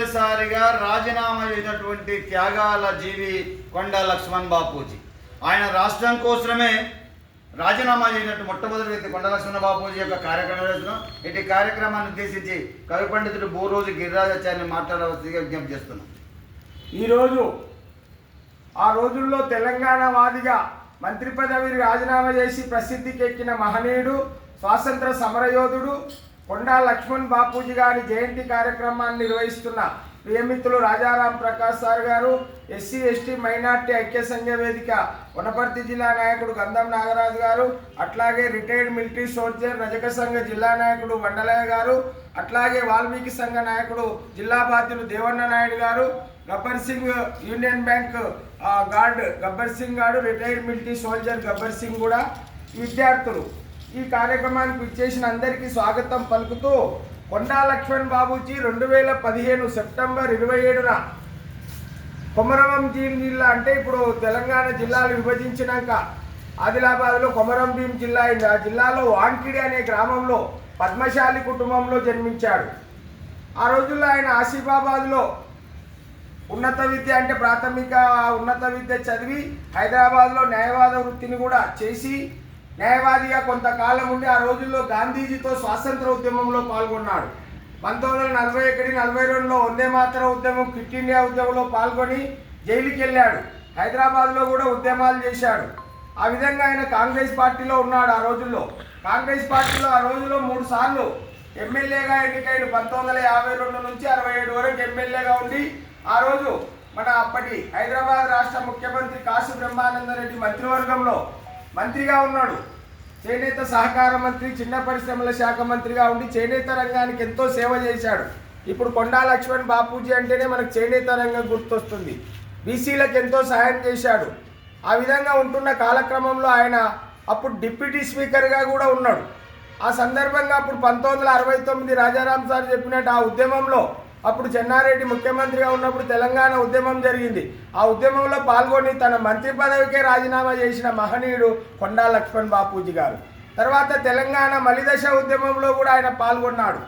మొట్టమొదటిసారిగా రాజీనామా చేసినటువంటి త్యాగాల జీవి కొండ లక్ష్మణ్ బాపూజీ. ఆయన రాష్ట్రం కోసమే రాజీనామా చేసినట్టు మొట్టమొదటి వ్యక్తి కొండ లక్ష్మణ బాపూజీ యొక్క కార్యక్రమం చేస్తున్నాం. ఇటు కార్యక్రమాన్ని ఉద్దేశించి కవి పండితుడు బోరోజు గిరిరాజాచార్యని మాట్లాడవలసిందిగా విజ్ఞప్తి చేస్తున్నాం. ఈరోజు ఆ రోజుల్లో తెలంగాణ వాదిగా మంత్రి పదవిని రాజీనామా చేసి ప్రసిద్ధికి ఎక్కిన మహనీయుడు స్వాతంత్ర సమరయోధుడు కొండా లక్ష్మణ్ బాపూజీ గారి జయంతి కార్యక్రమాన్ని నిర్వహిస్తున్న ప్రియమిత్రులు రాజారాం ప్రకాష్ సార్ గారు ఎస్సీ ఎస్టీ మైనార్టీ ఐక్య సంఘ వేదిక వనపర్తి జిల్లా నాయకుడు గంధం నాగరాజు గారు అట్లాగే రిటైర్డ్ మిలిటరీ సోల్జర్ రజక సంఘ జిల్లా నాయకుడు వండలయ్య గారు అట్లాగే వాల్మీకి సంఘ నాయకుడు జిల్లా బాధ్యులు దేవన్న నాయుడు గారు Gabbar Singh union bank guard Gabbar Singh గారు retired military soldier Gabbar Singh కూడా విద్యార్థులు. ఈ కార్యక్రమానికి ఇచ్చేసిన అందరికీ స్వాగతం పలుకుతూ కొండా లక్ష్మణ్ బాబూజీ రెండు వేల పదిహేను సెప్టెంబర్ ఇరవై ఏడున కొమరవం జిల్లా అంటే ఇప్పుడు తెలంగాణ జిల్లాలు విభజించినాక ఆదిలాబాద్లో కొమరం భీం జిల్లా అయింది. ఆ జిల్లాలో వాంకిడి అనే గ్రామంలో పద్మశాలి కుటుంబంలో జన్మించాడు. ఆ రోజుల్లో ఆయన ఆసిఫాబాద్లో ఉన్నత విద్య అంటే ప్రాథమిక ఉన్నత విద్య చదివి హైదరాబాద్లో న్యాయవాద వృత్తిని కూడా చేసి న్యాయవాదిగా కొంతకాలం ఉండి ఆ రోజుల్లో గాంధీజీతో స్వాతంత్ర ఉద్యమంలో పాల్గొన్నాడు. పంతొమ్మిది వందల నలభై ఒకటి నలభై రెండులో వందే మాత్ర ఉద్యమం క్విట్ ఇండియా ఉద్యమంలో పాల్గొని జైలుకి వెళ్ళాడు హైదరాబాద్లో కూడా ఉద్యమాలు చేశాడు. ఆ విధంగా ఆయన కాంగ్రెస్ పార్టీలో ఉన్నాడు ఆ రోజుల్లో. కాంగ్రెస్ పార్టీలో ఆ రోజుల్లో మూడు సార్లు ఎమ్మెల్యేగా ఎన్నికైన పంతొమ్మిది వందల యాభై రెండు నుంచి అరవై ఏడు వరకు ఎమ్మెల్యేగా ఉండి ఆ రోజు మన అప్పటి హైదరాబాద్ రాష్ట్ర ముఖ్యమంత్రి కాసు బ్రహ్మానందరెడ్డి మంత్రివర్గంలో మంత్రిగా ఉన్నాడు. చేనేత సహకార మంత్రి చిన్న పరిశ్రమల శాఖ మంత్రిగా ఉండి చేనేత రంగానికి ఎంతో సేవ చేశాడు. ఇప్పుడు కొండా లక్ష్మణ్ బాపూజీ అంటేనే మనకు చేనేత రంగం గుర్తొస్తుంది. బీసీలకు ఎంతో సహాయం చేశాడు. ఆ విధంగా ఉంటున్న కాలక్రమంలో ఆయన అప్పుడు డిప్యూటీ స్పీకర్గా కూడా ఉన్నాడు. ఆ సందర్భంగా అప్పుడు పంతొమ్మిది వందల అరవై తొమ్మిది రాజారాం సార్ చెప్పినట్టు ఆ ఉద్యమంలో అప్పుడు చెన్నారెడ్డి ముఖ్యమంత్రిగా ఉన్నప్పుడు తెలంగాణ ఉద్యమం జరిగింది. ఆ ఉద్యమంలో పాల్గొని తన మంత్రి పదవికే రాజీనామా చేసిన మహనీయుడు కొండా లక్ష్మణ్ బాపూజీ గారు. తర్వాత తెలంగాణ మలిదశ ఉద్యమంలో కూడా ఆయన పాల్గొన్నాడు.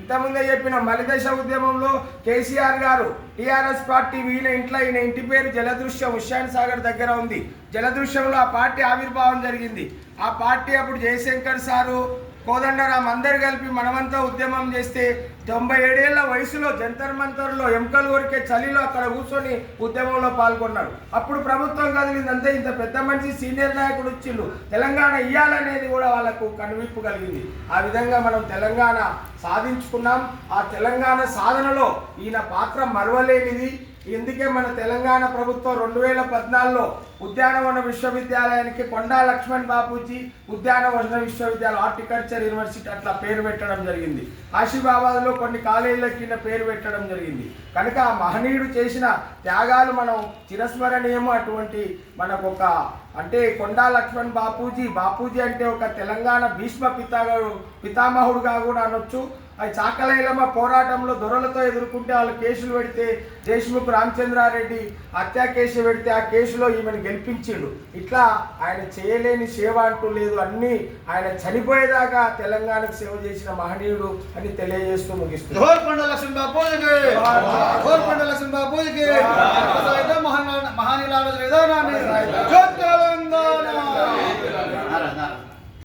ఇంతకుముందే చెప్పిన మలిదశ ఉద్యమంలో కేసీఆర్ గారు టీఆర్ఎస్ పార్టీ ఈయన ఇంట్లో ఈయన ఇంటి పేరు జలదృశ్యం హుషాన్ సాగర్ దగ్గర ఉంది. జలదృశ్యంలో ఆ పార్టీ ఆవిర్భావం జరిగింది. ఆ పార్టీ అప్పుడు జయశంకర్ సారు కోదండరాం అందరు కలిపి మనమంతా ఉద్యమం చేస్తే తొంభై ఏడేళ్ళ వయసులో జంతర్ మంతర్లో ఎంకలు కొరికే చలిలో అక్కడ కూర్చొని ఉద్యమంలో పాల్గొన్నారు. అప్పుడు ప్రభుత్వం కదిలింది అంతే ఇంత పెద్ద మనిషి సీనియర్ నాయకుడు వచ్చిండు తెలంగాణ ఇయ్యాలనేది కూడా వాళ్ళకు కనువిప్పు కలిగింది. ఆ విధంగా మనం తెలంగాణ సాధించుకున్నాం. ఆ తెలంగాణ సాధనలో ఈయన పాత్ర మరవలేనిది. ఇందుకే మన తెలంగాణ ప్రభుత్వం రెండు వేల పద్నాలుగులో ఉద్యానవన విశ్వవిద్యాలయానికి కొండా లక్ష్మణ్ బాపూజీ ఉద్యానవన విశ్వవిద్యాలయం హార్టికల్చర్ యూనివర్సిటీ అట్లా పేరు పెట్టడం జరిగింది. ఆసిఫాబాద్లో కొన్ని కాలేజీల కింద పేరు పెట్టడం జరిగింది. కనుక ఆ మహనీయుడు చేసిన త్యాగాలు మనం చిరస్మరణీయము అటువంటి మనకు ఒక అంటే కొండా లక్ష్మణ్ బాపూజీ బాపూజీ అంటే ఒక తెలంగాణ భీష్మ పితాగా పితామహుడుగా కూడా అనొచ్చు. అది చాకలైలమ్మ పోరాటంలో దొరలతో ఎదుర్కొంటే వాళ్ళు కేసులు పెడితే దేశ్ముఖ్ రామచంద్రారెడ్డి హత్యా కేసు పెడితే ఆ కేసులో ఈమెను గెలిపించిండు. ఇట్లా ఆయన చేయలేని సేవ అంటూ లేదు. అన్ని ఆయన చనిపోయేదాకా తెలంగాణకు సేవ చేసిన మహనీయుడు అని తెలియజేస్తూ ముగిస్తుంది